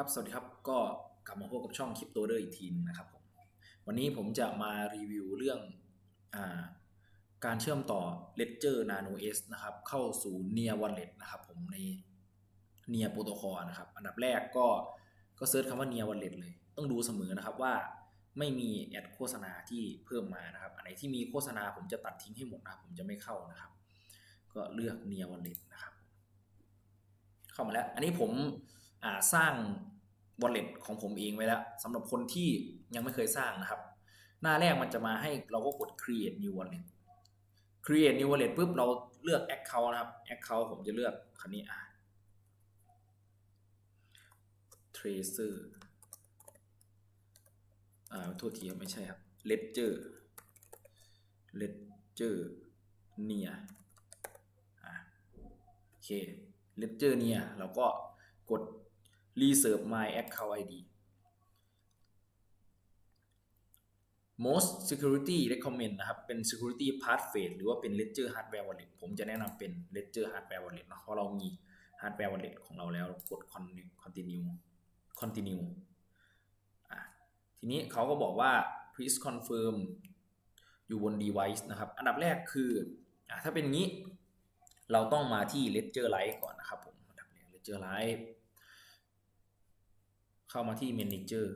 ครับ สวัสดีครับ ก็กลับมาพบกับช่องคลิปโตเดอร์อีกทีหนึงนะครับผม วันนี้ผมจะมารีวิวเรื่องอาการเชื่อมต่อ Ledger Nano S นะครับ เข้าสู่ Near Wallet นะครับผมใน Near Protocol นะครับ อันดับแรกก็ก็เซิร์ชคำว่า Near Wallet เลย ต้องดูเสมอนะครับว่าไม่มีแอดโฆษณาที่เพิ่มมานะครับ อันไหนที่มีโฆษณาผมจะตัดทิ้งให้หมดนะครับ ผมจะไม่เข้านะครับ ก็เลือก Near Wallet นะครับ เข้ามาแล้ว อันนี้ผม สร้าง wallet ของผมเองไว้แล้วสำหรับคนที่ยังไม่เคยสร้างนะครับ หน้าแรกมันจะมาให้เราก็กด create new wallet create new wallet ปุ๊บเราเลือก account นะครับ account ผมจะเลือกคันนี้อะ tracer อ่าโทษทีไม่ใช่ครับ ledger ledger near อะโอเค ledger near เราก็กด reserve my account ID most security recommend นะครับ เป็น security passphrase หรือว่าเป็น ledger hardware wallet ผมจะแนะนำเป็น ledger hardware wallet เนะเพราะเรามี hardware wallet ของเราแล้วกด continue continue ทีนี้เขาก็บอกว่า please confirm อยู่บน device นะครับ อันดับแรกคืออถ้าเป็นงี้ เราต้องมาที่ ledger live ก่อนนะครับผมอันดับแรก ledger live เข้ามาที่ manager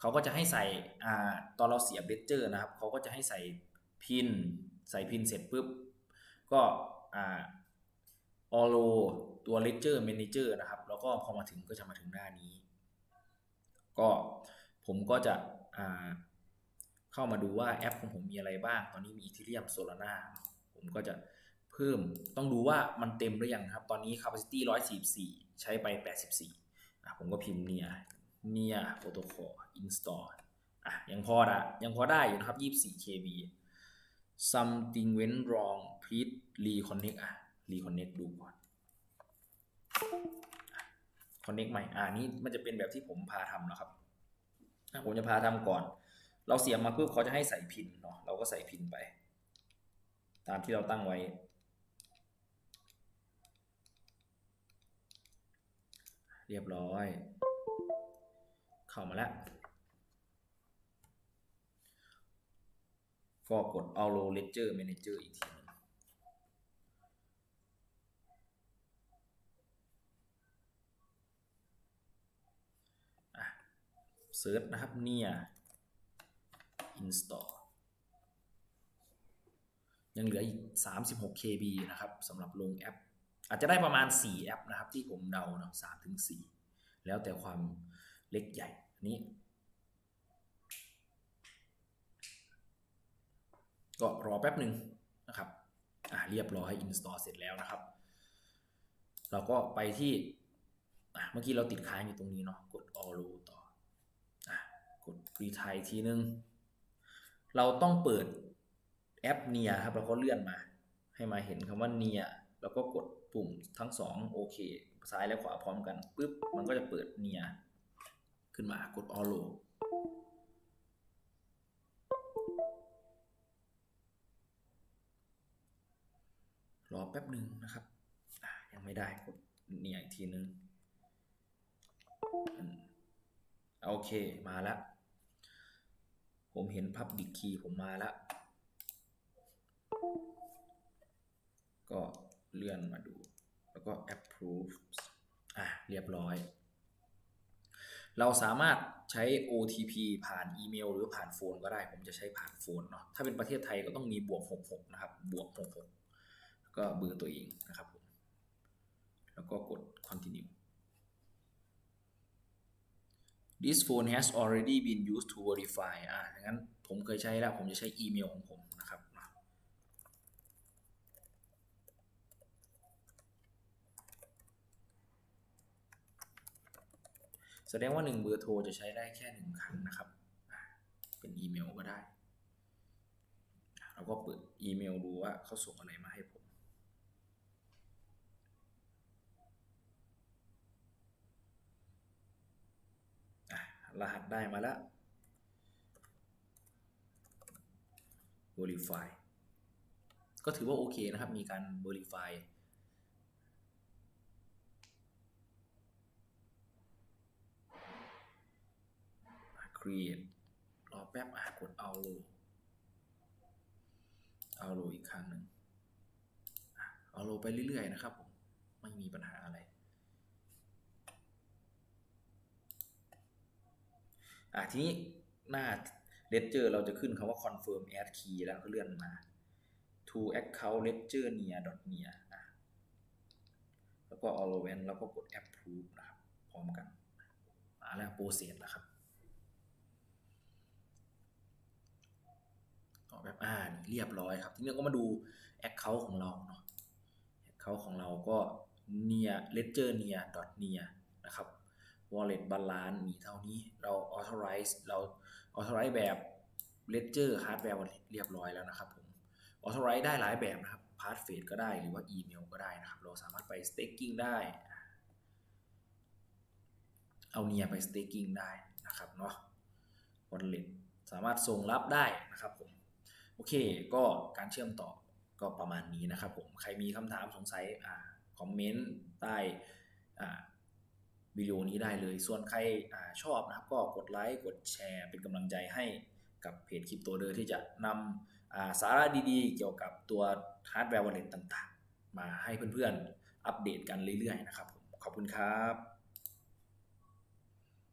เขาก็จะให้ใส่อ่าตอนเราเสียบ ledger นะครับ เขาก็จะให้ใส่พิน ใส่พินเสร็จปุ๊บ ก็อ่า allo ตัว ledger manager นะครับ แล้วก็พอมาถึงก็จะมาถึงหน้านี้ ก็ผมก็จะอ่าเข้ามาดูว่าแอปของผมมีอะไรบ้าง ตอนนี้มี Ethereum Solana ผมก็จะเพิ่ม ต้องดูว่ามันเต็มหรือยังครับ ตอนนี้ capacity 144 ใช้ไป 84อะผมก็พิมพ์ near near protocol install อะยังพอละยังพอได้อยู่นะครับ 24 kb something went wrong please reconnect อะ reconnect ดูก่อน connect ใหม่ อ่านี้มันจะเป็นแบบที่ผมพาทำนะครับ ผมจะพาทำก่อน เราเสียบมาปุ๊บเขาจะให้ใส่พินเนาะ เราก็ใส่พินไป ตามที่เราตั้งไว้ เรียบร้อย เข้ามาแล้ว ก็กด Auto Ledger Manager อีกทีเซิร์ชนะครับ near install ยังเหลืออีก 36 KB นะครับสำหรับลงแอป อาจจะได้ประมาณ 4 แอปนะครับ ที่ผมเดาเนาะ3ถึง4แล้วแต่ความเล็กใหญ่นี้ ก็รอแป๊บหนึ่งนะครับอ่าเรียบร้อย install เสร็จแล้วนะครับ เราก็ไปที่อะเมื่อกี้เราติดค้างอยู่ตรงนี้เนาะกด all ต่ออะกด retry ทีนึง เราต้องเปิดแอปเนียครับเราก็เลื่อนมา ให้มาเห็นคำว่าเนียแล้วก็กด ปุ่มทั้งสองโอเค ซ้ายและขวาพร้อมกันปุ๊บมันก็จะเปิดเนียขึ้นมากด all รอแป๊บหนึ่งนะครับ ยังไม่ได้กดเนียอีกทีนึงโอเคมาแล้ว ผมเห็น Public Key ผมมาแล้ว ก็ เลื่อนมาดู แล้วก็ approve อะ เรียบร้อย เราสามารถใช้ OTP ผ่านอีเมล หรือผ่านโฟนก็ได้ ผมจะใช้ผ่านโฟนเนาะ ถ้าเป็นประเทศไทยก็ต้องมีบวก 66 นะครับ บวก 66 ก็เบอร์ตัวเองนะครับผม แล้วก็กด continue This phone has already been used to verify อ่างั้นผมเคยใช้แล้ว ผมจะใช้อีเมลของผมนะครับ แสดงว่าหนึ่งเบอร์โทรจะใช้ได้แค่หนึ่งครั้งนะครับ เป็นอีเมลก็ได้ เราก็เปิดอีเมลดูว่าเขาส่งอะไรมาให้ผมรหัสได้มาแล้ว verify ก็ถือว่าโอเคนะครับ มีการ verify create รอแป๊บอ่ากดเอาโลเอาโลอีกครั้งหนึ่งอะเอาโลไปเรื่อยๆนะครับผม ไม่มีปัญหาอะไร อะทีนี้หน้า ledger เราจะขึ้นคำว่า confirm add key แล้วก็เลื่อนมา to account ledger near dot near อะแล้วก็ allowance แล้วก็กด approve นะครับ พร้อมกัน มาแล้ว process แล้วครับ ต่อ แบบอ่านเรียบร้อยครับ ทีนี้ก็มาดู account ของเราเนาะ account ของเราก็ near ledger near dot near นะครับ wallet balance มีเท่านี้เรา authorize เรา authorize แบบ ledger hardware wallet เรียบร้อยแล้วนะครับผม authorize ได้หลายแบบนะครับ password ก็ได้หรือว่าอีเมลก็ได้นะครับ เราสามารถไป staking ได้ เอาเนียไป staking ได้นะครับเนาะ wallet สามารถส่งรับได้นะครับผม โอเค ก็การเชื่อมต่อก็ประมาณนี้นะครับผม ใครมีคำถามสงสัยอ่าคอมเมนต์ใต้อ่าวิดีโอนี้ได้เลย ส่วนใครอ่าชอบนะครับ ก็กดไลค์ กดแชร์ เป็นกำลังใจให้กับเพจคริปโตเดอร์ที่จะนำอ่าสาระดีๆ เกี่ยวกับตัวฮาร์ดแวร์วอลเล็ตต่างๆ มาให้เพื่อนๆ อัปเดตกันเรื่อยๆ นะครับผม ขอบคุณครับ